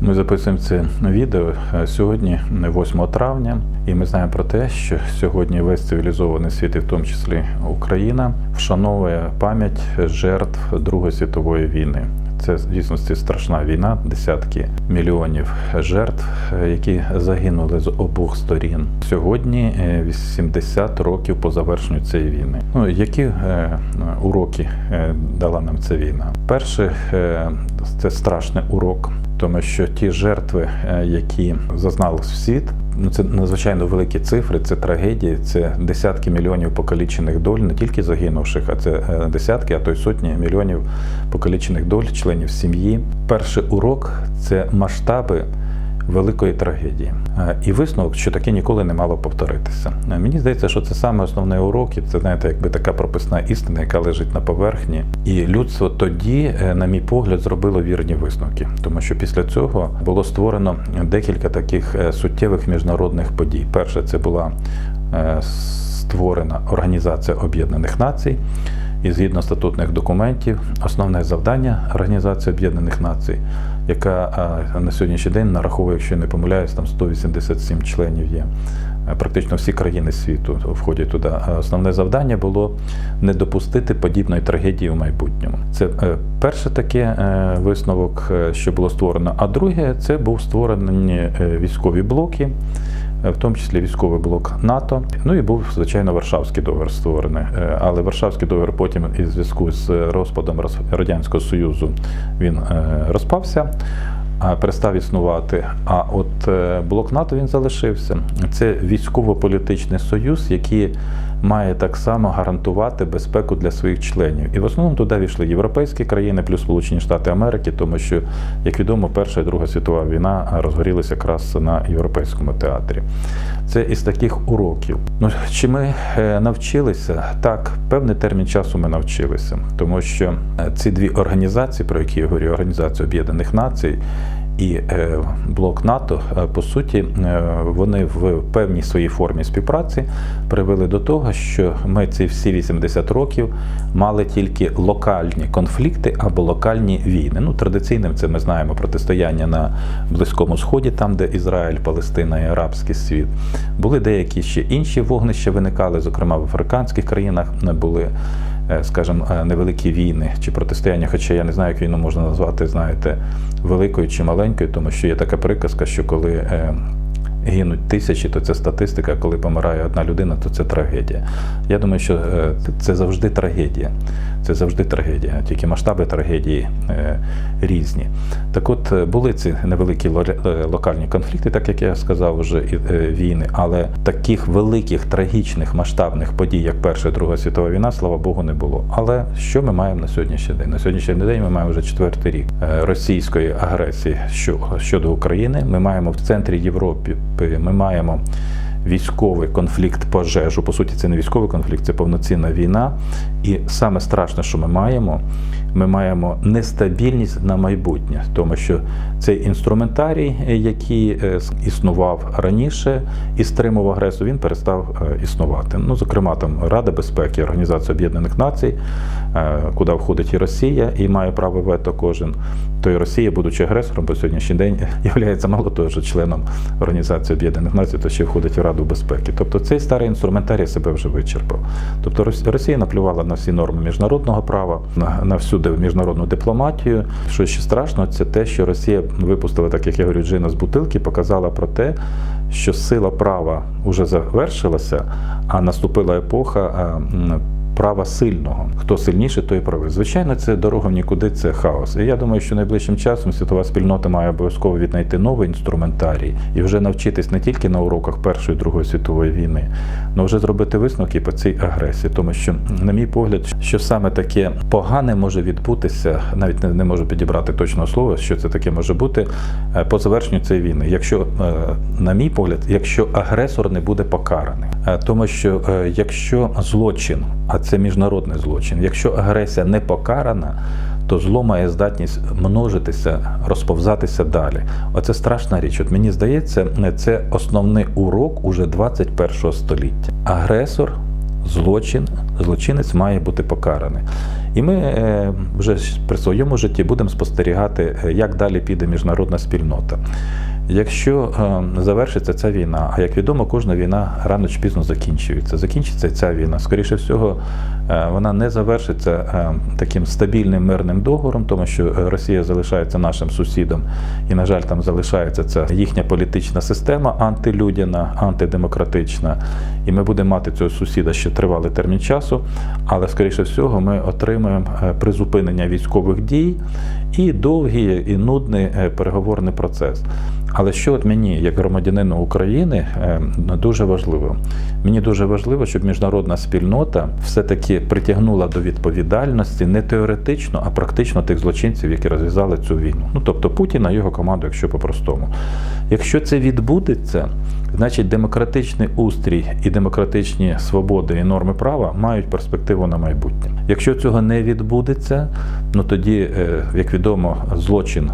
Ми записуємо це відео е, сьогодні, 8 травня, і ми знаємо про те, що сьогодні весь цивілізований світ, і в тому числі Україна, вшановує пам'ять жертв Другої світової війни. Це в дійсності страшна війна, десятки мільйонів жертв, е, які загинули з обох сторін. Сьогодні е, 80 років по завершенню цієї війни. Ну які е, уроки е, дала нам ця війна? Перше, е, це страшний урок, тому що ті жертви, е, які зазнали світ. Ну, це надзвичайно великі цифри, це трагедії, це десятки мільйонів покалічених доль, не тільки загинувших, а це е, десятки, а то й сотні мільйонів покалічених доль, членів сім'ї. Перший урок це масштаби великої трагедії. Е, І висновок, що таке ніколи не мало повторитися. Е, Мені здається, що це саме основний урок, і це знаєте, якби така прописна істина, яка лежить на поверхні. І людство тоді, е, на мій погляд, зробило вірні висновки, тому що після цього було створено декілька таких суттєвих міжнародних подій. Перше, це була створена Організація Об'єднаних Націй. І згідно статутних документів, основне завдання Організації Об'єднаних Націй, яка на сьогоднішній день нараховує, якщо не помиляюсь, там 187 членів є. Е, Практично всі країни світу входять туди. Основне завдання було не допустити подібної трагедії в майбутньому. Це е, перше таке е, висновок, е, що було створено. А друге, це був створені е, військові блоки в тому числі військовий блок НАТО. Ну і був звичайно Варшавський договір створений. Е, Але Варшавський договір потім, із зв'язку з розпадом Роз- радянського союзу, він е, розпався. А перестав існувати. А от е, блок НАТО він залишився. Це військово-політичний союз, який має так само гарантувати безпеку для своїх членів. І в основному туди війшли європейські країни, плюс Сполучені Штати Америки, тому що, як відомо, Перша і Друга світова війна розгорілися якраз на європейському театрі. Це із таких уроків. Ну чи ми е, навчилися? Так, певний термін часу ми навчилися, тому що е, ці дві організації, про які я говорю, Організація Об'єднаних Націй і е, блок НАТО, е, по суті, е, вони в певній своїй формі співпраці привели до того, що ми ці всі 80 років мали тільки локальні конфлікти або локальні війни. Ну, традиційним це ми знаємо протистояння на Близькому Сході, там, де Ізраїль, Палестина і арабський світ. Були деякі ще інші вогнища виникали, зокрема в африканських країнах не були скажімо, е, невеликі війни чи протистояння, хоча я не знаю, як війну можна назвати, знаєте, великою чи маленькою, тому що є така приказка, що коли е, гинуть тисячі, то це статистика, коли помирає одна людина, то це трагедія. Я думаю, що е, це завжди трагедія. Це завжди трагедія, тільки масштаби трагедії е, різні. Так от е, були ці невеликі локальні конфлікти, так як я сказав, вже війни, але таких великих трагічних масштабних подій, як Перша і Друга світова війна, слава Богу, не було. Але що ми маємо на сьогоднішній день? На сьогоднішній день ми маємо вже четвертий рік російської агресії щодо України. Ми маємо в центрі Європи, ми маємо військовий конфлікт пожежу. По суті, це не військовий конфлікт, це повноцінна війна. І саме страшне, що ми маємо, ми маємо нестабільність на майбутнє, тому що цей інструментарій, е, який е, існував раніше і стримував агресію, він перестав е, існувати. Ну, зокрема, там Рада безпеки, Організація Об'єднаних Націй, куди входить і Росія, і має право вето кожен. То і Росія, будучи агресором по сьогоднішній день, є мало того, що членом Організації Об'єднаних Націй, то ще входить в Раду безпеки. Тобто цей старий інструментарій себе вже вичерпав. Тобто Росія наплювала на всі норми міжнародного права, на, на всю в міжнародну дипломатію. Що ще страшно, це те, що Росія випустила, так як я говорю, джина з бутилки, показала про те, що сила права вже завершилася, а наступила епоха. Права сильного. Хто сильніший, той правий. Звичайно, це дорога в нікуди, це хаос. І я думаю, що найближчим часом світова спільнота має обов'язково віднайти новий інструментарій і вже навчитись не тільки на уроках Першої і Другої світової війни, але вже зробити висновки по цій агресії. Тому що, на мій погляд, що саме таке погане може відбутися, навіть не, можу підібрати точного слова, що це таке може бути е, по завершенню цієї війни. Якщо, е, на мій погляд, якщо агресор не буде покараний, Е, тому що якщо злочин, а це міжнародний злочин, якщо агресія не покарана, то зло має здатність множитися, розповзатися далі. Оце страшна річ. От мені здається, це основний урок уже 21 століття. Агресор, злочин, злочинець має бути покараний. І ми е, вже при своєму житті будемо спостерігати, е, як далі піде міжнародна спільнота. Якщо е, завершиться ця війна, а як відомо, кожна війна рано чи пізно закінчується. Закінчиться ця війна. Скоріше всього, е, вона не завершиться е, таким стабільним мирним договором, тому що Росія залишається нашим сусідом, і, на жаль, там залишається ця їхня політична система антилюдяна, антидемократична. І ми будемо мати цього сусіда ще тривалий термін часу, але скоріше всього ми отримаємо призупинення військових дій і довгий і нудний переговорний процес. Але що от мені, як громадянину України, е, дуже важливо. Мені дуже важливо, щоб міжнародна спільнота все-таки притягнула до відповідальності не теоретично, а практично тих злочинців, які розв'язали цю війну. Ну тобто Путіна його команду, якщо по-простому. Якщо це відбудеться, значить демократичний устрій і демократичні свободи і норми права мають перспективу на майбутнє. Якщо цього не відбудеться, ну тоді, е, як відомо, злочин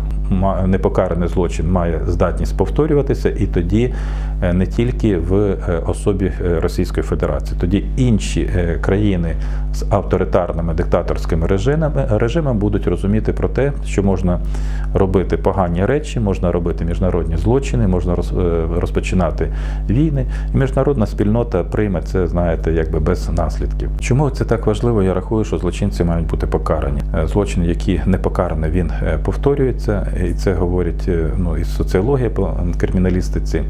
непокараний злочин має здатність повторюватися, і тоді е, не тільки в е, особі е, Російської Федерації, тоді інші країни з авторитарними диктаторськими режимами, режимами будуть розуміти про те, що можна робити погані речі, можна робити міжнародні злочини, можна е, розпочинати війни, і міжнародна спільнота прийме це, знаєте, якби без наслідків. Чому це так важливо? Я рахую, що злочинці мають бути покарані. Е, Злочин, який не покараний, він е, повторюється, і це говорить ну, і соціологія по криміналістиці,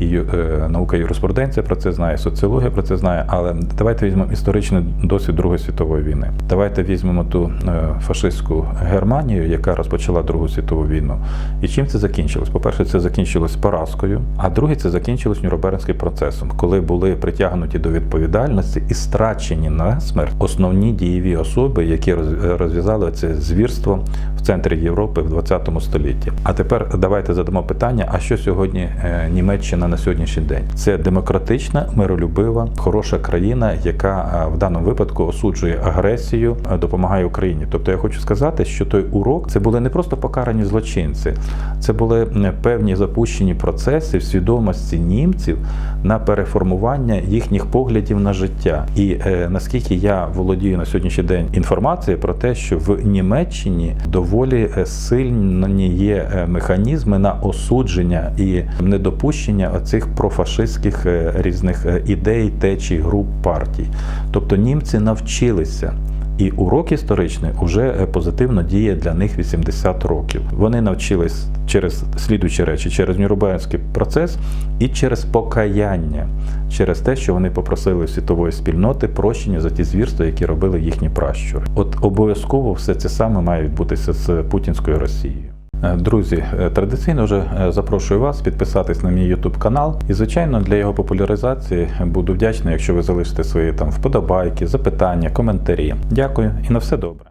і е, наука юриспруденція про це знає, соціологія про це знає. Але давайте візьмемо історичний досвід Другої світової війни. Давайте візьмемо ту е, фашистську Германію, яка розпочала Другу світову війну. І чим це закінчилось? По-перше, це закінчилось поразкою, а друге, це закінчилось Нюрнберзьким процесом, коли були притягнуті до відповідальності і страчені на смерть основні дієві особи, які роз- розв'язали це звірство в центрі Європи в 20 столітті. А тепер давайте задамо питання: а що сьогодні е, Німеччина на сьогоднішній день? Це демократична, миролюбива, хороша країна, яка е, в даному випадку осуджує агресію, е, допомагає Україні. Тобто я хочу сказати, що той урок це були не просто покарані злочинці, це були певні запущені процеси в свідомості німців на переформування їхніх поглядів на життя. І е, наскільки я володію на сьогоднішній день інформацією про те, що в Німеччині доволі е, сильні є е, механізми на осудження і недопущення оцих профашистських е, різних ідей, течій, груп партій. Тобто німці навчилися. І урок історичний вже е, позитивно діє для них 80 років. Вони навчились через слідуючі речі, через Нюрнбергський процес і через покаяння, через те, що вони попросили світової спільноти прощення за ті звірства, які робили їхні пращури. От обов'язково все це саме має відбутися з путінською Росією. Е, Друзі, е, традиційно вже е, запрошую вас підписатись на мій YouTube канал. І, звичайно, для його популяризації буду вдячний, якщо ви залишите свої там вподобайки, запитання, коментарі. Дякую і на все добре.